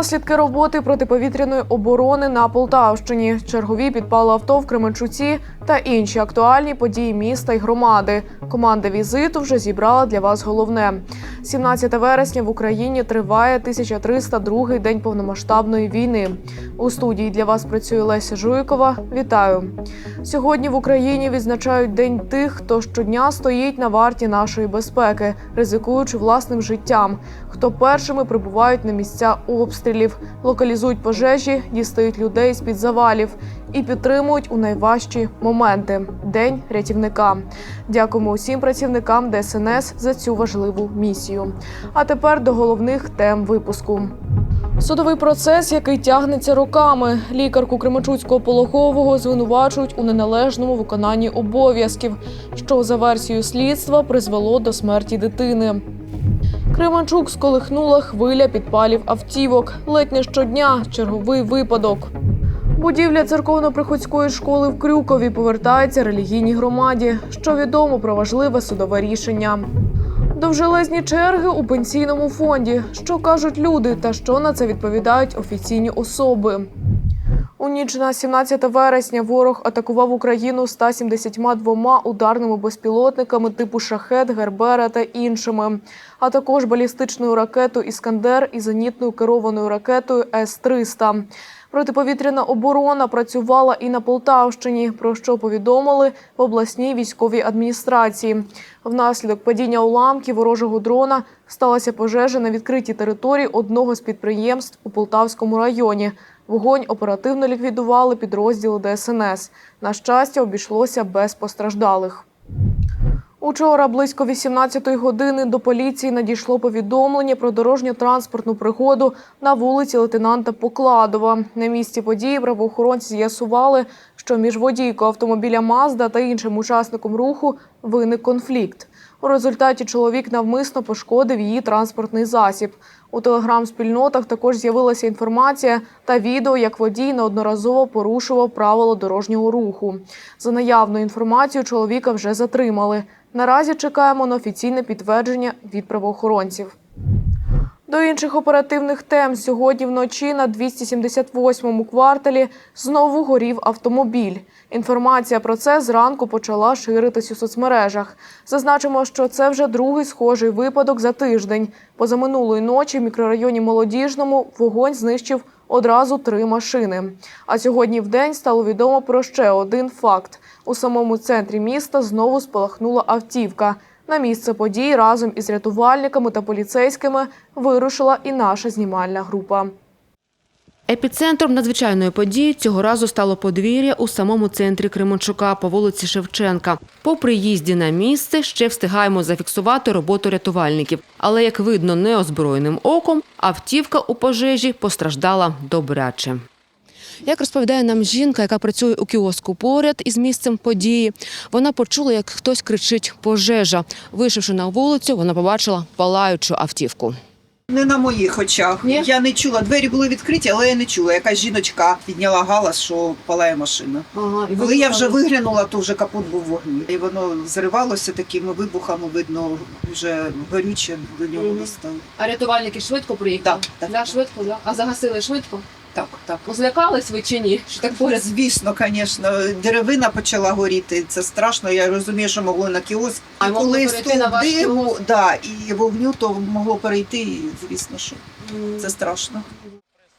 Наслідки роботи протиповітряної оборони на Полтавщині, чергові підпали авто в Кременчуці та інші актуальні події міста й громади. Команда візиту вже зібрала для вас головне. 17 вересня в Україні триває 1302-й день повномасштабної війни. У студії для вас працює Леся Жуйкова. Вітаю! Сьогодні в Україні відзначають день тих, хто щодня стоїть на варті нашої безпеки, ризикуючи власним життям. Хто першими прибувають на місця обстрілів, локалізують пожежі, дістають людей з під завалів і підтримують у найважчі моменти день рятівника. Дякуємо усім працівникам ДСНС за цю важливу місію. А тепер до головних тем випуску. Судовий процес, який тягнеться роками. Лікарку Кременчуцького пологового звинувачують у неналежному виконанні обов'язків, що за версією слідства призвело до смерті дитини. Кременчук сколихнула хвиля підпалів автівок. Ледь не щодня черговий випадок. Будівля церковно-приходської школи в Крюкові повертається релігійній громаді. Що відомо про важливе судове рішення. Довжелезні черги у пенсійному фонді. Що кажуть люди та що на це відповідають офіційні особи. У ніч на 17 вересня ворог атакував Україну 172 ударними безпілотниками типу шахет, гербера та іншими, а також балістичною ракетою Іскандер і зенітною керованою ракетою С-300. Протиповітряна оборона працювала і на Полтавщині, про що повідомили в обласній військовій адміністрації. Внаслідок падіння уламків ворожого дрона сталася пожежа на відкритій території одного з підприємств у Полтавському районі. Вогонь оперативно ліквідували підрозділи ДСНС. На щастя, обійшлося без постраждалих. Учора близько 18-ї години до поліції надійшло повідомлення про дорожньо-транспортну пригоду на вулиці лейтенанта Покладова. На місці події правоохоронці з'ясували, що між водійкою автомобіля Мазда та іншим учасником руху виник конфлікт. У результаті чоловік навмисно пошкодив її транспортний засіб. У телеграм-спільнотах також з'явилася інформація та відео, як водій неодноразово порушував правила дорожнього руху. За наявною інформацією, чоловіка вже затримали. Наразі чекаємо на офіційне підтвердження від правоохоронців. До інших оперативних тем сьогодні вночі на 278-му кварталі знову горів автомобіль. Інформація про це зранку почала ширитись у соцмережах. Зазначимо, що це вже другий схожий випадок за тиждень. Позаминулої ночі в мікрорайоні Молодіжному вогонь знищив одразу три машини. А сьогодні в день стало відомо про ще один факт: у самому центрі міста знову спалахнула автівка. На місце подій разом із рятувальниками та поліцейськими вирушила і наша знімальна група. Епіцентром надзвичайної події цього разу стало подвір'я у самому центрі Кременчука по вулиці Шевченка. По приїзді на місце ще встигаємо зафіксувати роботу рятувальників. Але, як видно неозброєним оком, автівка у пожежі постраждала добряче. Як розповідає нам жінка, яка працює у кіоску поряд із місцем події, вона почула, як хтось кричить пожежа. Вийшовши на вулицю, вона побачила палаючу автівку. Не на моїх очах. Ні? Я не чула. Двері були відкриті, але я не чула. Якась жіночка підняла галас, що палає машина. Ага, Коли я вже виглянула, то вже капот був вогні. І воно зривалося такими вибухами, видно, вже горюче до нього Мгм. достало. А рятувальники швидко приїхали? Так, так. Да, швидко, да? А загасили швидко? Так, так. Злякались ви чи ні? Що так поряд? Звісно, звісно, деревина почала горіти. Це страшно. Я розумію, що могло на кіоск. А І могло коли перейти на ваш диму, кіоск? да, і вогню, то могло перейти, і, звісно, що це страшно.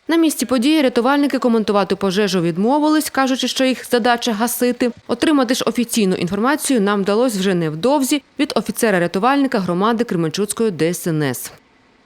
На місці події рятувальники коментувати пожежу відмовились, кажучи, що їх задача гасити. Отримати ж офіційну інформацію нам вдалося вже невдовзі від офіцера-рятувальника громади Кременчуцької ДСНС.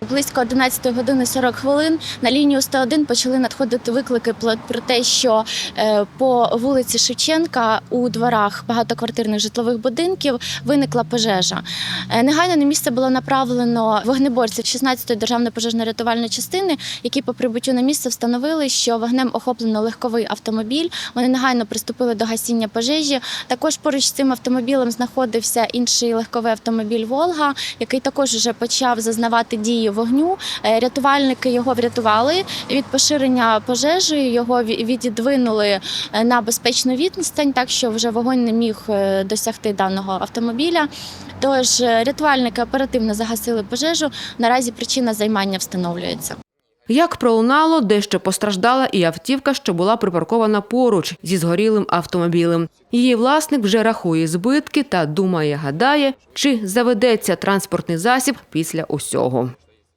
Близько 11 години 40 хвилин на лінію 101 почали надходити виклики про те, що е, по вулиці Шевченка у дворах багатоквартирних житлових будинків виникла пожежа. Е, Негайно на місце було направлено вогнеборців 16-ї державної пожежно-рятувальної частини, які по прибуттю на місце встановили, що вогнем охоплено легковий автомобіль. Вони негайно приступили до гасіння пожежі. Також поруч з цим автомобілем знаходився інший легковий автомобіль Волга, який також вже почав зазнавати дії вогню. Е, Рятувальники його врятували від поширення пожежі. Його ві- віддвинули е, на безпечну відстань, так що вже вогонь не міг е, досягти даного автомобіля. Тож рятувальники оперативно загасили пожежу. Наразі причина займання встановлюється. Як пролунало, дещо постраждала і автівка, що була припаркована поруч зі згорілим автомобілем. Її власник вже рахує збитки та думає, гадає, чи заведеться транспортний засіб після усього.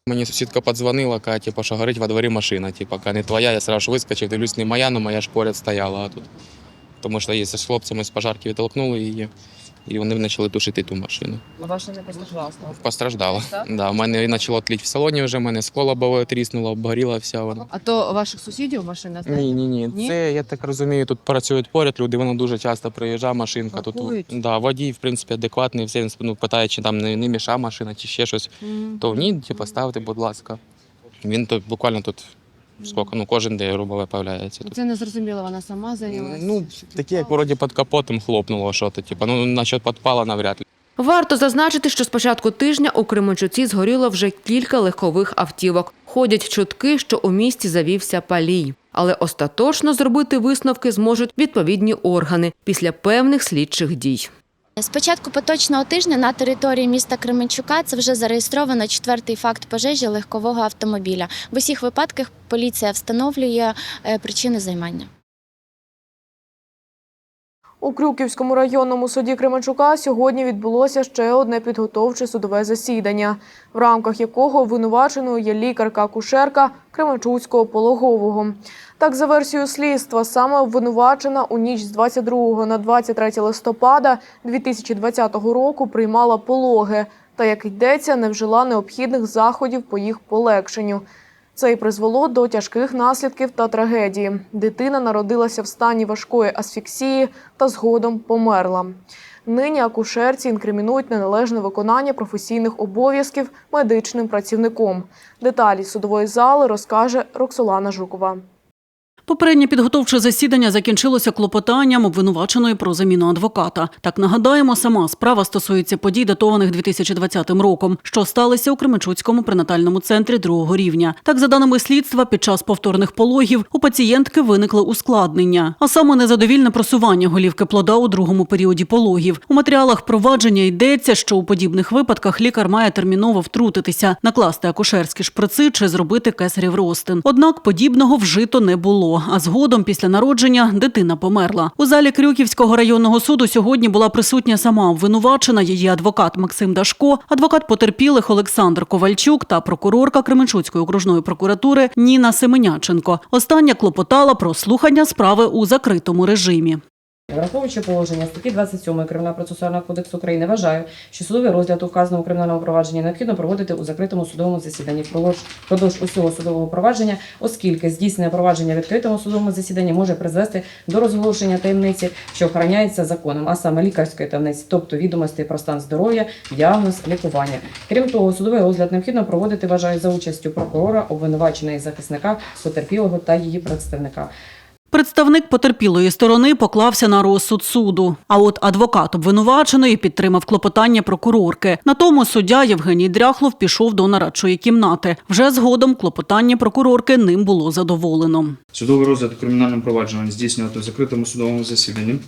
Мені сусідка подзвонила, каже, типу, що горить во дворі машина. Типу, не твоя, я сразу вискочив, дивлюсь, не моя, але моя ж поряд стояла тут. Тому що її з хлопцями з пожарки відтолкнули її, і вони почали тушити ту машину. Ваша не постраждала. Постраждала. Так? Да, у мене почало тліть в салоні вже, у мене скло лобове тріснуло, обгоріла вся вона. А то ваших сусідів машина стоїть? Ні, ні, ні. Ні? Це, я так розумію, тут працюють поряд люди, вона дуже часто приїжджає машинка. Тут да, водій, в принципі, адекватний, все ну, питає, чи там не, не міша машина, чи ще щось. М. То ні, типу, ставте, будь ласка. Він тут буквально тут скільки, ну кожен день, грубо тут. Це не зрозуміло, вона сама зайнялася? Ну, такі, як вроді під капотом хлопнуло що то типу, ну, насчет підпала навряд ли. Варто зазначити, що з початку тижня у Кременчуці згоріло вже кілька легкових автівок. Ходять чутки, що у місті завівся палій. Але остаточно зробити висновки зможуть відповідні органи після певних слідчих дій. З початку поточного тижня на території міста Кременчука це вже зареєстровано четвертий факт пожежі легкового автомобіля. В усіх випадках поліція встановлює е, причини займання. У Крюківському районному суді Кременчука сьогодні відбулося ще одне підготовче судове засідання, в рамках якого обвинуваченою є лікарка-акушерка Кременчуцького пологового. Так, за версією слідства, саме обвинувачена у ніч з 22 на 23 листопада 2020 року приймала пологи та, як йдеться, не вжила необхідних заходів по їх полегшенню. Це й призвело до тяжких наслідків та трагедії. Дитина народилася в стані важкої асфіксії та згодом померла. Нині акушерці інкримінують неналежне виконання професійних обов'язків медичним працівником. Деталі судової зали розкаже Роксолана Жукова. Попереднє підготовче засідання закінчилося клопотанням обвинуваченої про заміну адвоката. Так нагадаємо, сама справа стосується подій, датованих 2020 роком, що сталися у Кременчуцькому пренатальному центрі другого рівня. Так, за даними слідства, під час повторних пологів у пацієнтки виникли ускладнення, а саме незадовільне просування голівки плода у другому періоді пологів. У матеріалах провадження йдеться, що у подібних випадках лікар має терміново втрутитися, накласти акушерські шприци чи зробити кесарів розтин. Однак подібного вжито не було. А згодом, після народження, дитина померла. У залі Крюківського районного суду сьогодні була присутня сама обвинувачена, її адвокат Максим Дашко, адвокат потерпілих Олександр Ковальчук та прокурорка Кременчуцької окружної прокуратури Ніна Семеняченко. Остання клопотала про слухання справи у закритому режимі. Враховуючи положення статті 27 Кримінального процесуального кодексу України, вважаю, що судовий розгляд у вказаному провадженні необхідно проводити у закритому судовому засіданні впродовж усього судового провадження, оскільки здійснення провадження відкритому судовому засіданні може призвести до розголошення таємниці, що охороняється законом, а саме лікарської таємниці, тобто відомостей про стан здоров'я, діагноз, лікування. Крім того, судовий розгляд необхідно проводити, вважаю, за участю прокурора, обвинуваченої захисника, потерпілого та її представника. Представник потерпілої сторони поклався на розсуд суду. А от адвокат обвинуваченої підтримав клопотання прокурорки. На тому суддя Євгеній Дряхлов пішов до нарадчої кімнати. Вже згодом клопотання прокурорки ним було задоволено. Судовий розгляд кримінального провадження здійснювати в закритому судовому засіданні.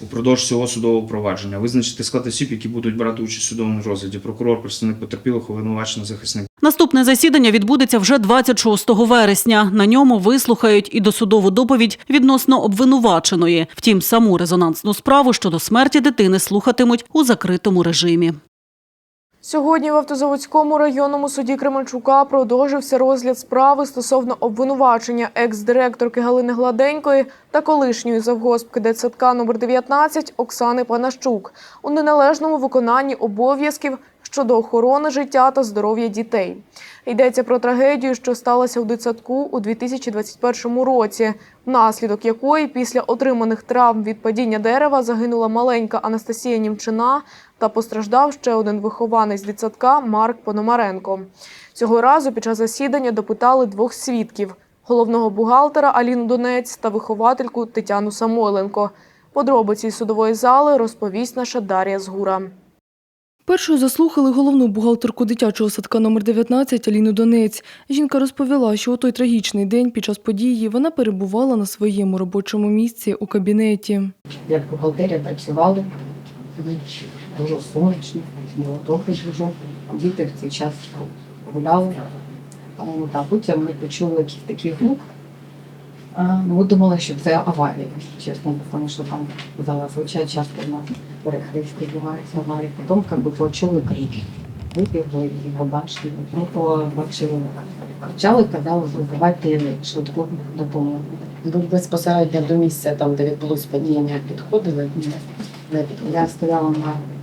Упродовж цього судового провадження визначити склад осіб, які будуть брати участь у судовому розгляді. Прокурор, представник потерпілих, обвинувачений захисник. Наступне засідання відбудеться вже 26 вересня. На ньому вислухають і досудову доповідь відносно обвинуваченої. Втім, саму резонансну справу щодо смерті дитини слухатимуть у закритому режимі. Сьогодні в автозаводському районному суді Кременчука продовжився розгляд справи стосовно обвинувачення екс-директорки Галини Гладенької та колишньої завгоспки дитсадка номер 19 Оксани Панащук у неналежному виконанні обов'язків щодо охорони життя та здоров'я дітей. Йдеться про трагедію, що сталася у дитсадку у 2021 році, внаслідок якої після отриманих травм від падіння дерева загинула маленька Анастасія Німчина та постраждав ще один вихованець дитсадка Марк Пономаренко. Цього разу під час засідання допитали двох свідків: головного бухгалтера Аліну Донець та виховательку Тетяну Самойленко. Подробиці із судової зали розповість наша Дар'я Згура. Першою заслухали головну бухгалтерку дитячого садка номер 19 Аліну Донець. Жінка розповіла, що у той трагічний день під час події вона перебувала на своєму робочому місці у кабінеті. як бухгалтерія працювали. Дуже сонячно, було дуже. Діти в цей час гуляли. А, потім ми почули якийсь такий звук. А, Ми думали, що це аварія, чесно, тому що там зазвичай часто на перехресті відбуваються аварії. Потім як би, почули крики. Вибігли і побачили. Ми побачили, кричали, казали, визивайте швидку допомогу. Ви безпосередньо до місця, там, де відбулось падіння, підходили? Я стояла на.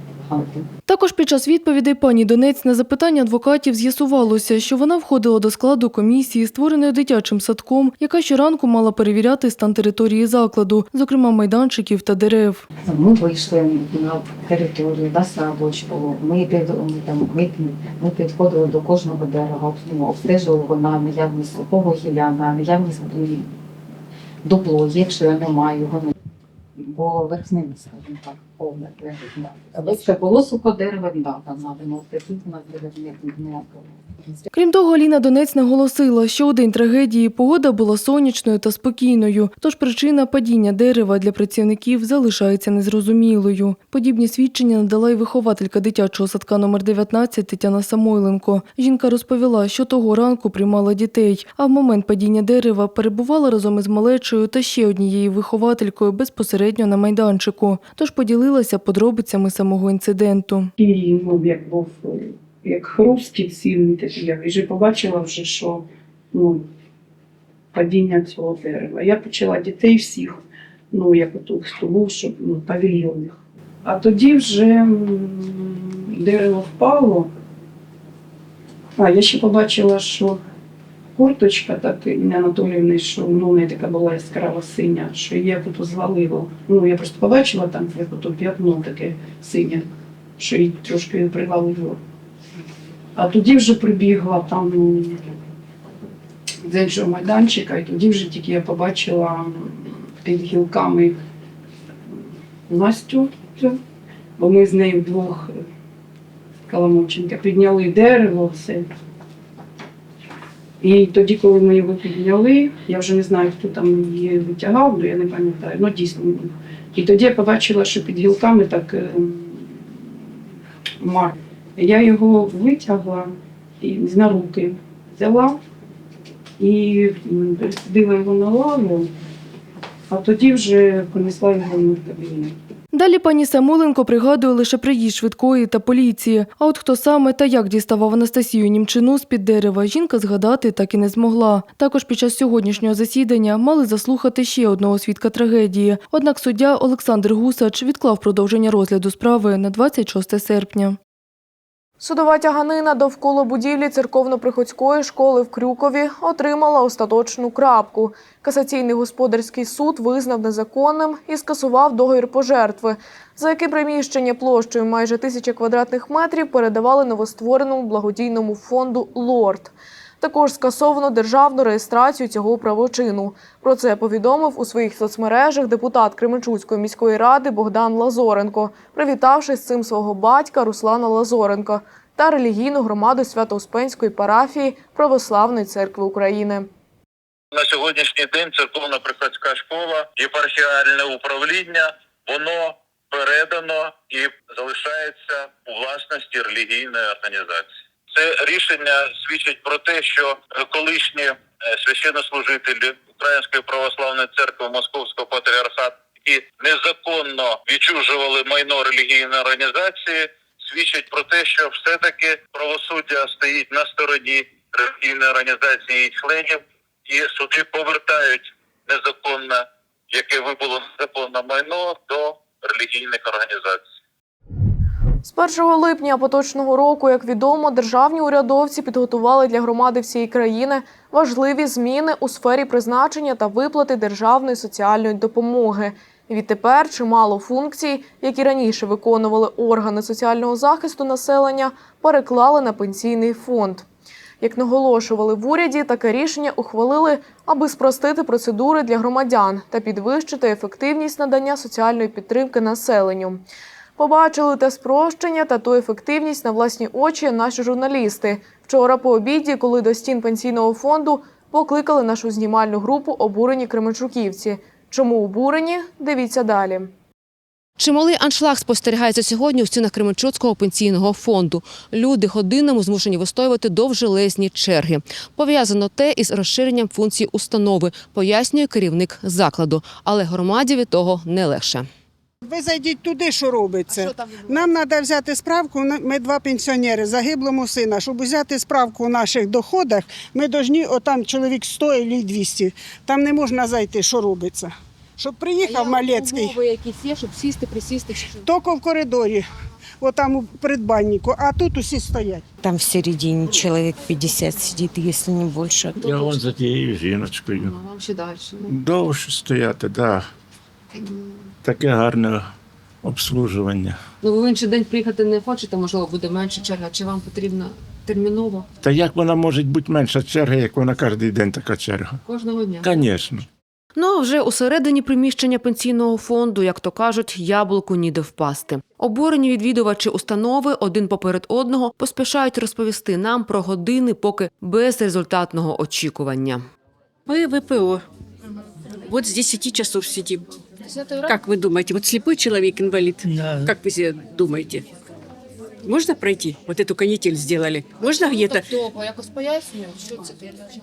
Також під час відповідей пані Донець на запитання адвокатів з'ясувалося, що вона входила до складу комісії, створеної дитячим садком, яка щоранку мала перевіряти стан території закладу, зокрема майданчиків та дерев. Ми вийшли на територію да, садочку. Ми, під, ми, там, ми, ми підходили до кожного дерева, обстежували на наявність сухого гілля, на наявність дупло, якщо немає його. Бо верхним, скажімо так, повне дерево. Якщо було сухо дерево, да, там тут нас дерева не ніякого. Крім того, Аліна Донець наголосила, що у день трагедії погода була сонячною та спокійною, тож причина падіння дерева для працівників залишається незрозумілою. Подібні свідчення надала й вихователька дитячого садка номер 19 Тетяна Самойленко. Жінка розповіла, що того ранку приймала дітей, а в момент падіння дерева перебувала разом із малечою та ще однією вихователькою безпосередньо на майданчику. Тож поділилася подробицями самого інциденту. Ну, як був е, як хрусткіт сильний такий. Я вже побачила вже, що ну, падіння цього дерева. Я почала дітей всіх, ну як отут хто був, щоб ну, павільйонних. А тоді вже дерево впало. А я ще побачила, що курточка так Інни Анатоліївни, що ну, у неї така була яскрава синя, що її тут звалило. Ну, я просто побачила там як п'ятно таке синє, що її трошки привалило. А тоді вже прибігла там ну, з іншого майданчика, і тоді вже тільки я побачила під гілками Настю, бо ми з нею вдвох е, Каламученка підняли дерево, все. І тоді, коли ми його підняли, я вже не знаю, хто там її витягав, бо я не пам'ятаю, ну дійсно. І тоді я побачила, що під гілками так е, мар. Я його витягла і на руки взяла і м, його на лаву, а тоді вже понесла його в кабінет. Далі пані Самоленко пригадує лише приїзд швидкої та поліції. А от хто саме та як діставав Анастасію Німчину з-під дерева, жінка згадати так і не змогла. Також під час сьогоднішнього засідання мали заслухати ще одного свідка трагедії. Однак суддя Олександр Гусач відклав продовження розгляду справи на 26 серпня. Судова тяганина довкола будівлі церковно-приходської школи в Крюкові отримала остаточну крапку. Касаційний господарський суд визнав незаконним і скасував договір пожертви, за яке приміщення площею майже тисяча квадратних метрів передавали новоствореному благодійному фонду «Лорд». Також скасовано державну реєстрацію цього правочину. Про це повідомив у своїх соцмережах депутат Кременчуцької міської ради Богдан Лазоренко, привітавши з цим свого батька Руслана Лазоренка та релігійну громаду Свято-Успенської парафії Православної церкви України. На сьогоднішній день церковно-приходська школа, єпархіальне управління, воно передано і залишається у власності релігійної організації. Це рішення свідчить про те, що колишні е, священнослужителі Української православної церкви Московського патріархату, які незаконно відчужували майно релігійної організації, свідчить про те, що все-таки правосуддя стоїть на стороні релігійної організації і членів, і суди повертають незаконне, яке вибуло незаконне майно до релігійних організацій. З 1 липня поточного року, як відомо, державні урядовці підготували для громади всієї країни важливі зміни у сфері призначення та виплати державної соціальної допомоги. Відтепер чимало функцій, які раніше виконували органи соціального захисту населення, переклали на пенсійний фонд. Як наголошували в уряді, таке рішення ухвалили, аби спростити процедури для громадян та підвищити ефективність надання соціальної підтримки населенню. Побачили те спрощення та ту ефективність на власні очі наші журналісти. Вчора по обіді, коли до стін пенсійного фонду покликали нашу знімальну групу обурені кременчуківці. Чому обурені? Дивіться далі. Чималий аншлаг спостерігається сьогодні у стінах Кременчуцького пенсійного фонду. Люди годинами змушені вистоювати довжелезні черги. Пов'язано те із розширенням функцій установи, пояснює керівник закладу. Але громаді від того не легше. Ви зайдіть туди, що робиться. Нам треба взяти справку. Ми два пенсіонери, загиблому сина. Щоб взяти справку у наших доходах, ми повинні, отам чоловік 100 або 200. Там не можна зайти, що робиться. Щоб приїхав Малецький, Умови якісь є, щоб сісти, присісти. тільки в коридорі, отам у придбаннику, а тут усі стоять. Там в середине человек 50 сидит, если не больше. Я вон за тією жіночкою. Вам ще далі. Довше стояти, так. Да. Таке гарне обслужування. Ну ви в інший день приїхати не хочете, можливо, буде менше черга. Чи вам потрібно терміново Та як вона може бути менша черга, як вона кожен день така черга? кожного дня? Звісно. Ну а вже усередині приміщення пенсійного фонду, як то кажуть, яблуку ніде впасти. Обурені відвідувачі установи один поперед одного поспішають розповісти нам про години, поки безрезультатного очікування. Мы ВПО. Вот с 10 часов сидим. Как вы думаете, вот слепой человек, инвалид, как вы себе думаете? Можно пройти? Вот эту канитель сделали. Можно где-то? довго якось пояснюю, що це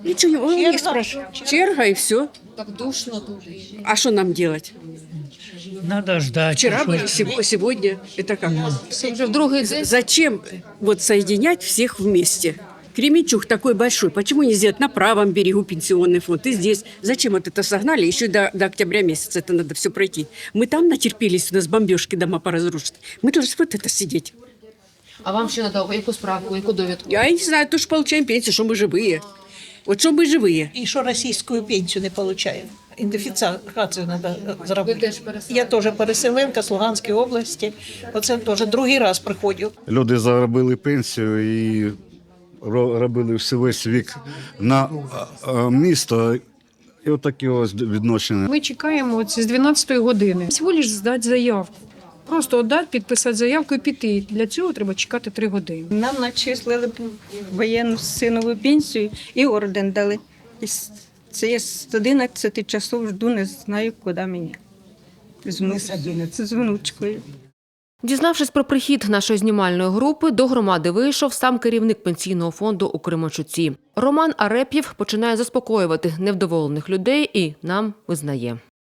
Ничего, не- он не спрашивает. Черга и все. так душно тут. А что нам делать? Надо ждать. Вчера были, сего- сегодня. Это как? Це вже другий день. Зачем вот соединять всех вместе? Кременчуг такой большой. Почему не сделать на правом берегу пенсионный фонд и здесь? Зачем вот это согнали? Еще до, до октября месяца это надо все пройти. Мы там натерпелись, у нас бомбежки дома поразрушены. Мы должны вот это сидеть. А вам що надо? Яку справку, яку довідку? Я не знаю, то ж получаем пенсию, что мы живые. Вот что мы живые. І що російську пенсію не отримує. Ідентифікацію треба Ви зробити. теж переселенці? Я теж переселенка з Луганської області. Оце теж другий раз приходжу. Люди заробили пенсію і ро- робили весь вік на а, місто. І отакі ось відношення. Ми чекаємо з 12-ї години. Всього лиш здати заявку. Просто отдати, підписати заявку і піти. Для цього треба чекати 3 години. Нам начислили воєнну синову пенсію і орден дали. Це я з 11 часов жду, не знаю, куди мені. З, з внучкою. Дізнавшись про прихід нашої знімальної групи, до громади вийшов сам керівник пенсійного фонду у Кременчуці. Роман Ареп'єв починає заспокоювати невдоволених людей і нам визнає.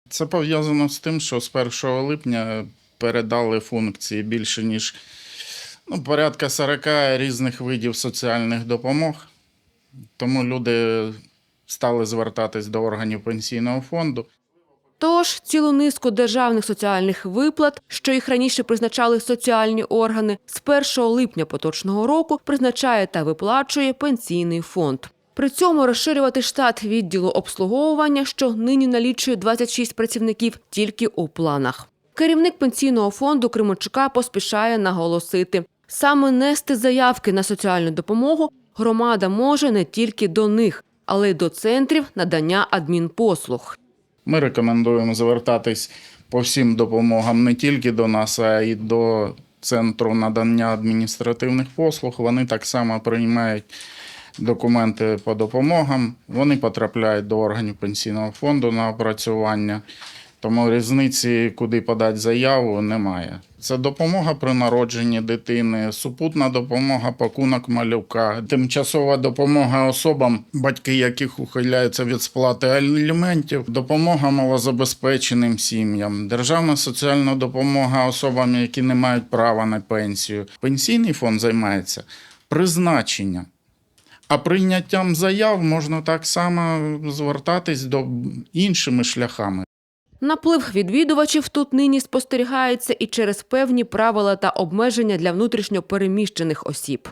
Це пов'язано з тим, що з 1 липня передали функції більше ніж ну, порядка 40 різних видів соціальних допомог. Тому люди стали звертатись до органів пенсійного фонду. Тож цілу низку державних соціальних виплат, що їх раніше призначали соціальні органи, з 1 липня поточного року призначає та виплачує пенсійний фонд. При цьому розширювати штат відділу обслуговування, що нині налічує 26 працівників, тільки у планах. Керівник пенсійного фонду Кримочука поспішає наголосити: саме нести заявки на соціальну допомогу громада може не тільки до них, але й до центрів надання адмінпослуг. Ми рекомендуємо звертатись по всім допомогам не тільки до нас, а й до центру надання адміністративних послуг. Вони так само приймають документи по допомогам. Вони потрапляють до органів пенсійного фонду на опрацювання. Тому різниці, куди подати заяву, немає. Це допомога при народженні дитини, супутна допомога, пакунок малюка, тимчасова допомога особам, батьки яких ухиляються від сплати аліментів, допомога малозабезпеченим сім'ям, державна соціальна допомога особам, які не мають права на пенсію. Пенсійний фонд займається призначенням. А прийняттям заяв можна так само звертатись до іншими шляхами. Наплив відвідувачів тут нині спостерігається і через певні правила та обмеження для внутрішньо переміщених осіб.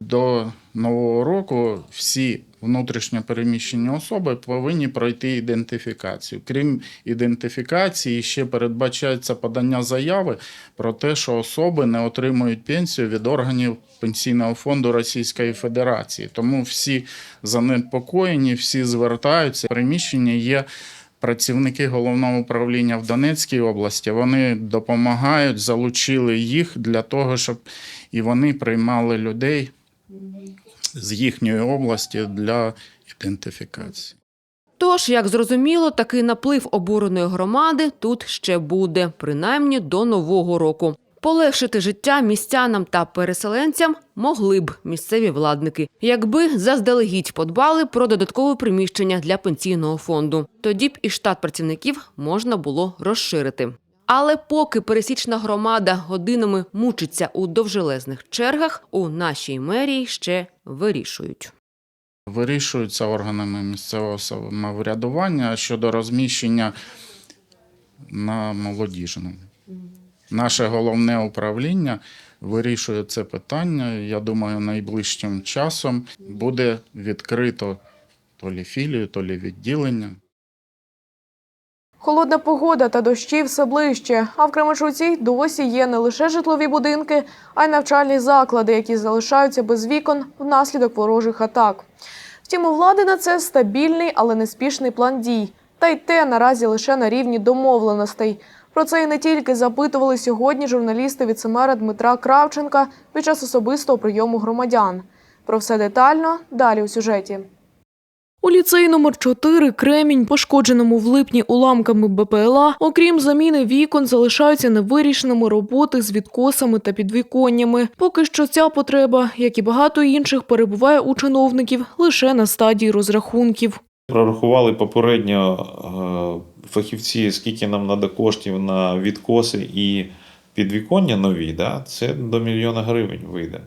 До нового року всі внутрішньо переміщені особи повинні пройти ідентифікацію. Крім ідентифікації, ще передбачається подання заяви про те, що особи не отримують пенсію від органів пенсійного фонду Російської Федерації. Тому всі занепокоєні, всі звертаються. Приміщення є Працівники головного управління в Донецькій області вони допомагають, залучили їх для того, щоб і вони приймали людей з їхньої області для ідентифікації. Тож, як зрозуміло, такий наплив обуреної громади тут ще буде, принаймні до нового року. Полегшити життя містянам та переселенцям могли б місцеві владники, якби заздалегідь подбали про додаткове приміщення для пенсійного фонду. Тоді б і штат працівників можна було розширити. Але поки пересічна громада годинами мучиться у довжелезних чергах, у нашій мерії ще вирішують. Вирішуються органами місцевого самоврядування щодо розміщення на молодіжну. Наше головне управління вирішує це питання. Я думаю, найближчим часом буде відкрито то лі філію, то лі відділення. Холодна погода та дощі все ближче. А в Кременчуці досі є не лише житлові будинки, а й навчальні заклади, які залишаються без вікон внаслідок ворожих атак. Втім, у влади на це стабільний, але неспішний план дій. Та й те наразі лише на рівні домовленостей. Про це і не тільки запитували сьогодні журналісти віцемера Дмитра Кравченка під час особистого прийому громадян. Про все детально далі у сюжеті. У ліцеї номер 4 Кремінь, пошкодженому в липні уламками БПЛА, окрім заміни вікон, залишаються невирішеними роботи з відкосами та підвіконнями. Поки що ця потреба, як і багато інших, перебуває у чиновників лише на стадії розрахунків. Прорахували попередньо е, фахівці, скільки нам треба коштів на відкоси і підвіконня нові, да? це до мільйона гривень вийде.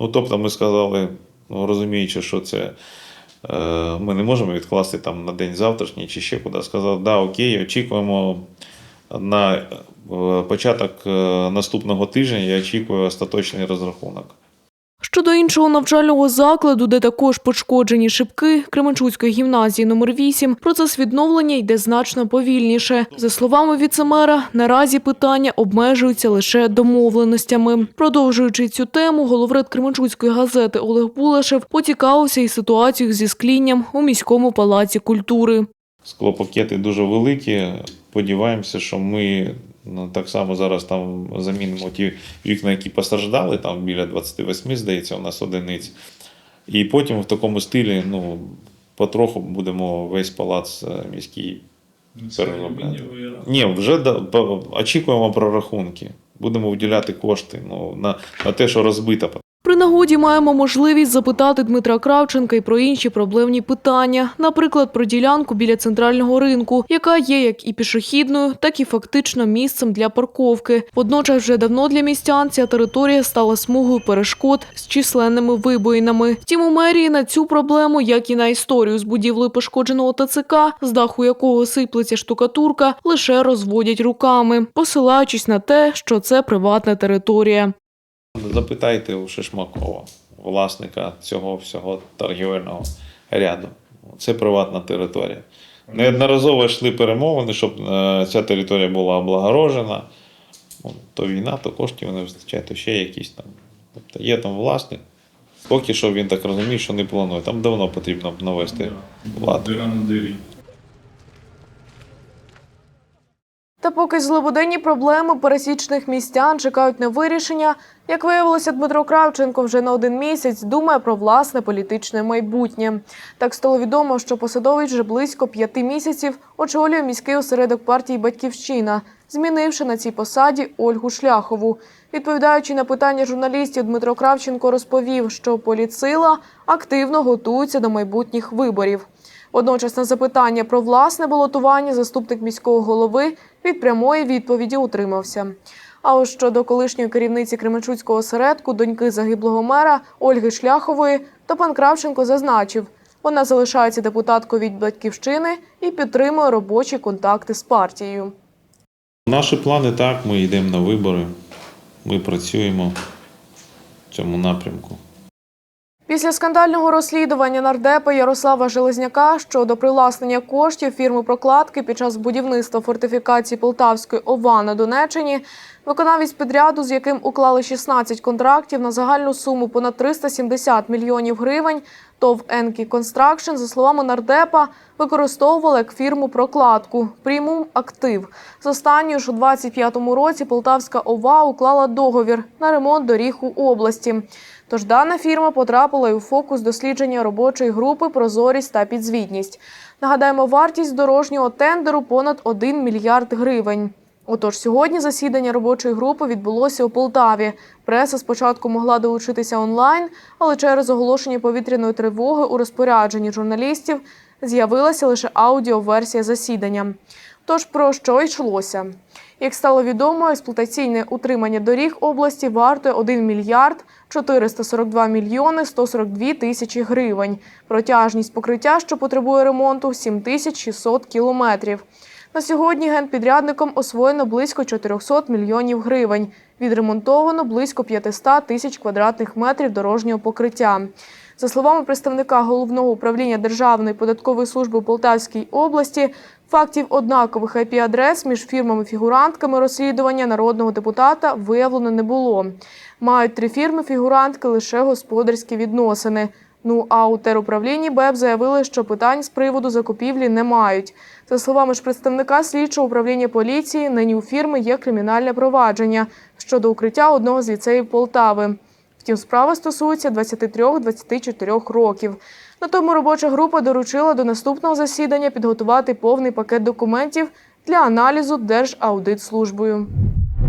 Ну, тобто ми сказали, ну, розуміючи, що це е, ми не можемо відкласти там на день завтрашній чи ще куди. Сказали, да, окей, очікуємо на е, початок е, наступного тижня, я очікую остаточний розрахунок. Щодо іншого навчального закладу, де також пошкоджені шибки Кременчуцької гімназії номер 8 процес відновлення йде значно повільніше. За словами віцемера, наразі питання обмежуються лише домовленостями. Продовжуючи цю тему, головред Кременчуцької газети Олег Булашев поцікавився із ситуацією зі склінням у міському палаці культури. Склопакети дуже великі. Сподіваємося, що ми так само зараз там замінимо ті вікна, які постраждали, там біля 28, здається, у нас одиниць. І потім в такому стилі, ну, потроху будемо весь палац е, міський переробляти. Ні, вже очікуємо прорахунки. Будемо виділяти кошти ну, на, на те, що розбито. Нагоді маємо можливість запитати Дмитра Кравченка і про інші проблемні питання, наприклад, про ділянку біля центрального ринку, яка є як і пішохідною, так і фактично місцем для парковки. Водночас, вже давно для містян ця територія стала смугою перешкод з численними вибоїнами. Втім, у мерії на цю проблему, як і на історію з будівлею пошкодженого ТЦК, з даху якого сиплеться штукатурка, лише розводять руками, посилаючись на те, що це приватна територія. Запитайте у Шишмакова, власника цього всього торгівельного ряду. Це приватна територія. Неодноразово йшли перемовини, щоб е, ця територія була облагорожена. Ну, То війна, то коштів не вистачає, то ще якісь там. Тобто є там власник. Поки що він так розуміє, що не планує. Там давно потрібно навести лад. Та поки злободенні проблеми пересічних містян чекають на вирішення, як виявилося, Дмитро Кравченко вже на один місяць думає про власне політичне майбутнє. Так стало відомо, що посадовець вже близько п'яти місяців очолює міський осередок партії Батьківщина, змінивши на цій посаді Ольгу Шляхову. Відповідаючи на питання журналістів, Дмитро Кравченко розповів, що політсила активно готується до майбутніх виборів. Водночас на запитання про власне балотування заступник міського голови від прямої відповіді утримався. А ось щодо колишньої керівниці Кременчуцького осередку, доньки загиблого мера Ольги Шляхової, то пан Кравченко зазначив, вона залишається депутаткою від батьківщини і підтримує робочі контакти з партією. Наші плани так, ми йдемо на вибори, ми працюємо в цьому напрямку. Після скандального розслідування нардепа Ярослава Железняка щодо привласнення коштів фірми прокладки під час будівництва фортифікації Полтавської ОВА на Донеччині, виконавець підряду, з яким уклали 16 контрактів на загальну суму понад 370 мільйонів гривень, ТОВ «Енкі Констракшн», за словами нардепа, використовували як фірму прокладку «Прімум Актив». З останньою ж у 25-му році Полтавська ОВА уклала договір на ремонт доріг у області. Тож дана фірма потрапила і у фокус дослідження робочої групи «Прозорість та підзвітність». Нагадаємо, вартість дорожнього тендеру понад 1 мільярд гривень. Отож, сьогодні засідання робочої групи відбулося у Полтаві. Преса спочатку могла долучитися онлайн, але через оголошення повітряної тривоги у розпорядженні журналістів з'явилася лише аудіоверсія засідання. Тож про що йшлося? Як стало відомо, експлуатаційне утримання доріг області вартує 1 мільярд 442 мільйони 142 тисячі гривень. Протяжність покриття, що потребує ремонту, 7600 кілометрів. На сьогодні генпідрядником освоєно близько 400 мільйонів гривень. Відремонтовано близько 500 тисяч квадратних метрів дорожнього покриття. За словами представника головного управління Державної податкової служби у Полтавській області, фактів однакових IP-адрес між фірмами-фігурантками розслідування народного депутата виявлено не було. Мають три фірми-фігурантки лише господарські відносини. Ну а у теруправлінні БЕП заявили, що питань з приводу закупівлі не мають. За словами ж представника слідчого управління поліції, нині у фірми є кримінальне провадження щодо укриття одного з ліцеїв Полтави. Втім, справа стосується 23-24 років. На тому робоча група доручила до наступного засідання підготувати повний пакет документів для аналізу Держаудитслужбою.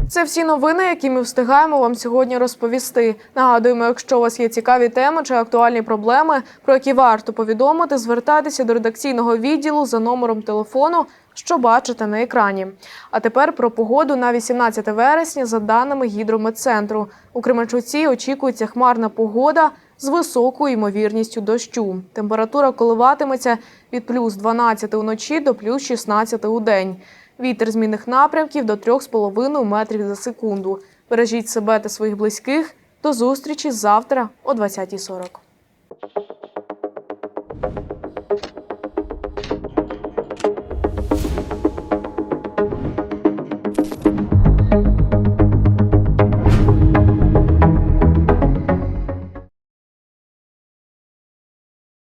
Це всі новини, які ми встигаємо вам сьогодні розповісти. Нагадуємо, якщо у вас є цікаві теми чи актуальні проблеми, про які варто повідомити, звертайтеся до редакційного відділу за номером телефону, що бачите на екрані. А тепер про погоду на 18 вересня за даними гідрометцентру. У Кременчуці очікується хмарна погода з високою ймовірністю дощу. Температура коливатиметься від плюс 12 уночі до плюс 16 у день. Вітер змінних напрямків до 3,5 метрів за секунду. Бережіть себе та своїх близьких. До зустрічі завтра о 20.40.